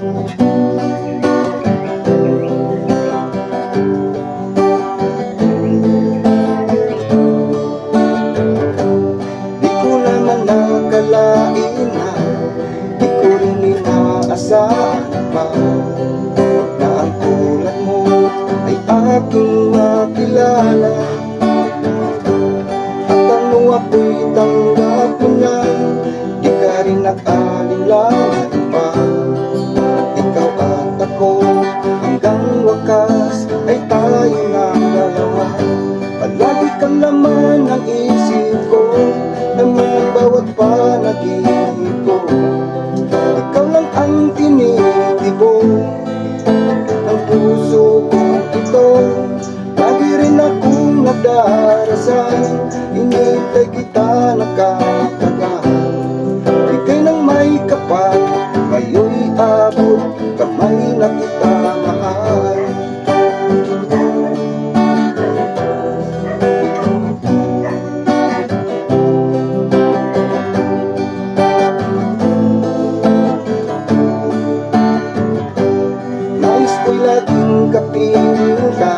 Inaasahan pa. Na ang tulad mo ay aking makilala At ano ako'y tanggap Inintay kita na kahit tagal Ika'y nang may kapal Ngayon'y abot Kamay na kita mahal. Nais ko'y laging kapiling ka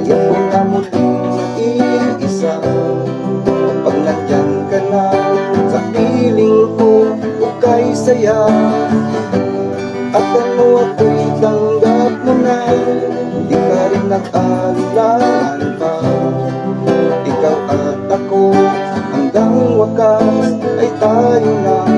Ayaw nag-iisa Pag nandyan ka na sa piling ko Ukay saya. At ano ako'y tanggap mo na Di ka rin nag-alilangan pa. Ikaw at ako hanggang wakas Ay tayo ng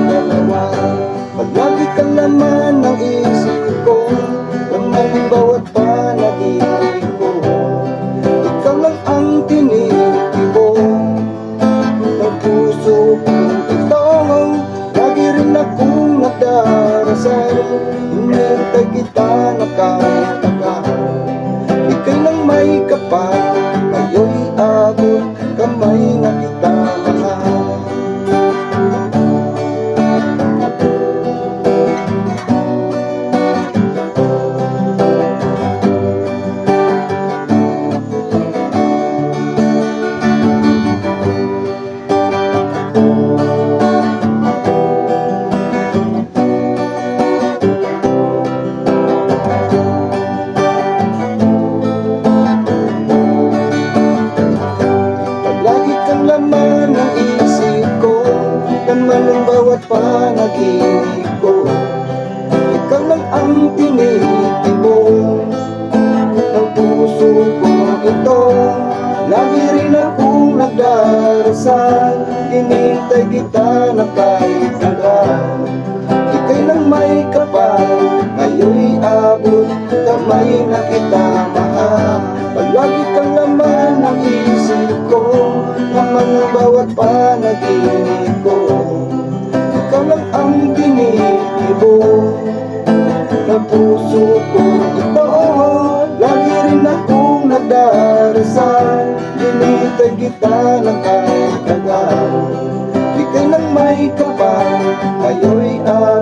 Laman ng bawat panaginip ko. Ikaw lang ang tinitibo Ng puso ko ito Lagi rin akong nagdarasal. Hinintay kita na kahit tagal Ika'y nang may kapal Ngayon'y abot. Kamay na kita mahal. Palagi kang laman ng isip ko. Laman ng bawat panaginip nagdarasal Hinintay kita ng kahit tagal Ika'y nang may kapal Ngayon'y abot